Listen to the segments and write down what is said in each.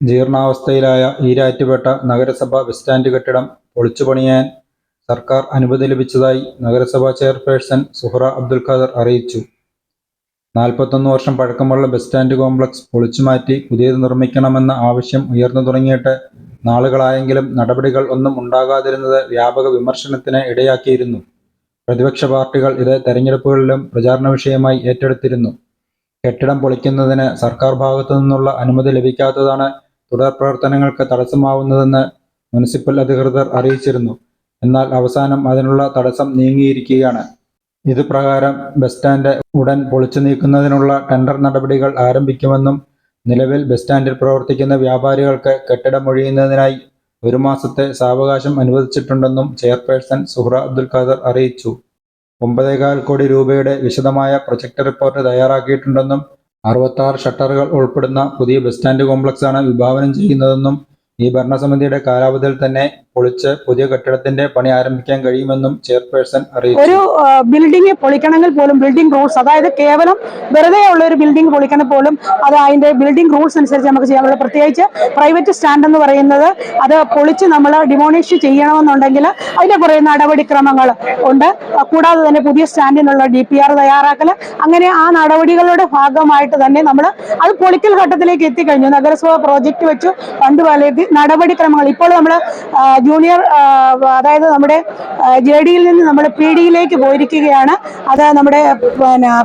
ജീർണാവസ്ഥയിലായ ഈരാറ്റുപേട്ട നഗരസഭ bus stand കെട്ടിടം പൊളിച്ചുപണിയാൻ സർക്കാർ അനുമതി ലഭിച്ചതായി നഗരസഭാ ചെയർപേഴ്സൺ സുഹ്റ അബ്ദുൽ ഖാദർ അറിയിച്ചു. നാൽപ്പത്തൊന്ന് വർഷം പഴക്കമുള്ള ബസ് സ്റ്റാൻഡ് കോംപ്ലക്സ് പൊളിച്ചുമാറ്റി പുതിയത് നിർമ്മിക്കണമെന്ന ആവശ്യം ഉയർന്നു തുടങ്ങിയിട്ട് നാളുകളായെങ്കിലും നടപടികൾ ഒന്നും ഉണ്ടാകാതിരുന്നത് വ്യാപക വിമർശനത്തിന് ഇടയാക്കിയിരുന്നു. പ്രതിപക്ഷ പാർട്ടികൾ ഇത് തെരഞ്ഞെടുപ്പുകളിലും പ്രചാരണ വിഷയമായി ഏറ്റെടുത്തിരുന്നു. കെട്ടിടം പൊളിക്കുന്നതിന് സർക്കാർ ഭാഗത്തു നിന്നുള്ള അനുമതി ലഭിക്കാത്തതാണ് തുടർ പ്രവർത്തനങ്ങൾക്ക് തടസ്സമാവുന്നതെന്ന് മുനിസിപ്പൽ അധികൃതർ അറിയിച്ചിരുന്നു. എന്നാൽ അവസാനം അതിനുള്ള തടസ്സം നീങ്ങിയിരിക്കുകയാണ്. ഇത് പ്രകാരം ബസ് സ്റ്റാൻഡ് ഉടൻ പൊളിച്ചു നീക്കുന്നതിനുള്ള ടെൻഡർ നടപടികൾ ആരംഭിക്കുമെന്നും നിലവിൽ ബസ് സ്റ്റാൻഡിൽ പ്രവർത്തിക്കുന്ന വ്യാപാരികൾക്ക് കെട്ടിടം ഒഴിയുന്നതിനായി ഒരു മാസത്തെ സാവകാശം അനുവദിച്ചിട്ടുണ്ടെന്നും ചെയർപേഴ്സൺ സുഹ്ര അബ്ദുൽ ഖാദർ അറിയിച്ചു. ഒമ്പതേകാൽ കോടി രൂപയുടെ വിശദമായ പ്രൊജക്ട് റിപ്പോർട്ട് തയ്യാറാക്കിയിട്ടുണ്ടെന്നും അറുപത്താറ് ഷട്ടറുകൾ ഉൾപ്പെടുന്ന പുതിയ ബസ് സ്റ്റാൻഡ് കോംപ്ലക്സാണ് വിഭാവനം ചെയ്യുന്നതെന്നും ഈ ഭരണസമിതിയുടെ കാലാവധിയിൽ തന്നെ പൊളിച്ച് പുതിയ കെട്ടിടത്തിന്റെ പണി ആരംഭിക്കാൻ കഴിയുമെന്നും ചെയർപേഴ്സൺ അറിയിച്ചു. ഒരു ബിൽഡിംഗ് പൊളിക്കണമെങ്കിൽ പോലും ബിൽഡിംഗ് റൂൾസ് അതായത് കേവലം വെറുതെ ഉള്ള ഒരു ബിൽഡിംഗ് പൊളിക്കണം പോലും അത് അതിന്റെ ബിൽഡിംഗ് റൂൾസ് അനുസരിച്ച് നമുക്ക് ചെയ്യാൻ പറ്റും പ്രത്യേകിച്ച് പ്രൈവറ്റ് സ്റ്റാൻഡ് എന്ന് പറയുന്നത് അത് പൊളിച്ച് നമ്മൾ ഡിമോണിഷ് ചെയ്യണമെന്നുണ്ടെങ്കിൽ അതിന്റെ കുറേ നടപടിക്രമങ്ങൾ ഉണ്ട്. കൂടാതെ തന്നെ പുതിയ സ്റ്റാൻഡിനുള്ള ഡി പി ആർ തയ്യാറാക്കൽ അങ്ങനെ ആ നടപടികളുടെ ഭാഗമായിട്ട് തന്നെ നമ്മൾ അത് പൊളിക്കൽ ഘട്ടത്തിലേക്ക് എത്തിക്കഴിഞ്ഞു. നഗരസഭ പ്രോജക്റ്റ് വെച്ച്. പണ്ട് പല നടപടിക്രമങ്ങൾ. ഇപ്പോൾ നമ്മൾ ജൂനിയർ അതായത് നമ്മുടെ ജെ ഡിയിൽ നിന്ന് നമ്മുടെ പി ഡിയിലേക്ക് പോയിരിക്കുകയാണ്. അത് നമ്മുടെ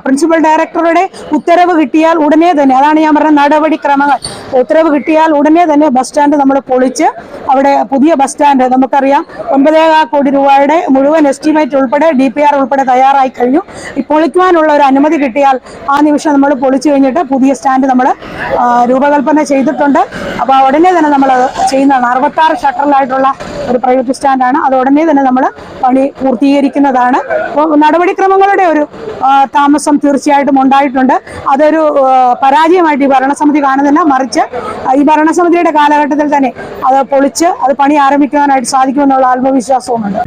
പ്രിൻസിപ്പൽ ഡയറക്ടറുടെ ഉത്തരവ് കിട്ടിയാൽ ഉടനെ തന്നെ അതാണ് ഞാൻ പറഞ്ഞ നടപടിക്രമങ്ങൾ. ഉത്തരവ് കിട്ടിയാൽ ഉടനെ തന്നെ ബസ് സ്റ്റാൻഡ് നമ്മൾ പൊളിച്ച് അവിടെ പുതിയ ബസ് സ്റ്റാൻഡ് നമുക്കറിയാം ഒൻപതേകാൽ കോടി രൂപയുടെ മുഴുവൻ എസ്റ്റിമേറ്റ് ഉൾപ്പെടെ ഡി പി ആർ ഉൾപ്പെടെ തയ്യാറായി കഴിഞ്ഞു. ഈ പൊളിക്കുവാനുള്ള ഒരു അനുമതി കിട്ടിയാൽ ആ നിമിഷം നമ്മൾ പൊളിച്ചു കഴിഞ്ഞിട്ട് പുതിയ സ്റ്റാൻഡ് നമ്മൾ രൂപകൽപ്പന ചെയ്തിട്ടുണ്ട്. അപ്പോൾ ഉടനെ തന്നെ നമ്മൾ ചെയ്യുന്നതാണ്. അറുപത്താറ് ഷട്ടറിലായിട്ടുള്ള ഒരു പ്രൈവറ്റ് സ്റ്റാൻഡാണ്. അത് ഉടനെ തന്നെ നമ്മൾ പണി പൂർത്തീകരിക്കുന്നതാണ്. അപ്പോൾ നടപടിക്രമങ്ങളുടെ ഒരു താമസം തീർച്ചയായിട്ടും ഉണ്ടായിട്ടുണ്ട്. അതൊരു പരാജയമായിട്ട് ഈ ഭരണസമിതി കാണുന്നില്ല. മറിച്ച് ഈ ഭരണസമിതിയുടെ കാലഘട്ടത്തിൽ തന്നെ അത് പൊളിച്ച് അത് പണി ആരംഭിക്കുവാനായിട്ട് സാധിക്കുമെന്നുള്ള ആത്മവിശ്വാസവുമുണ്ട്.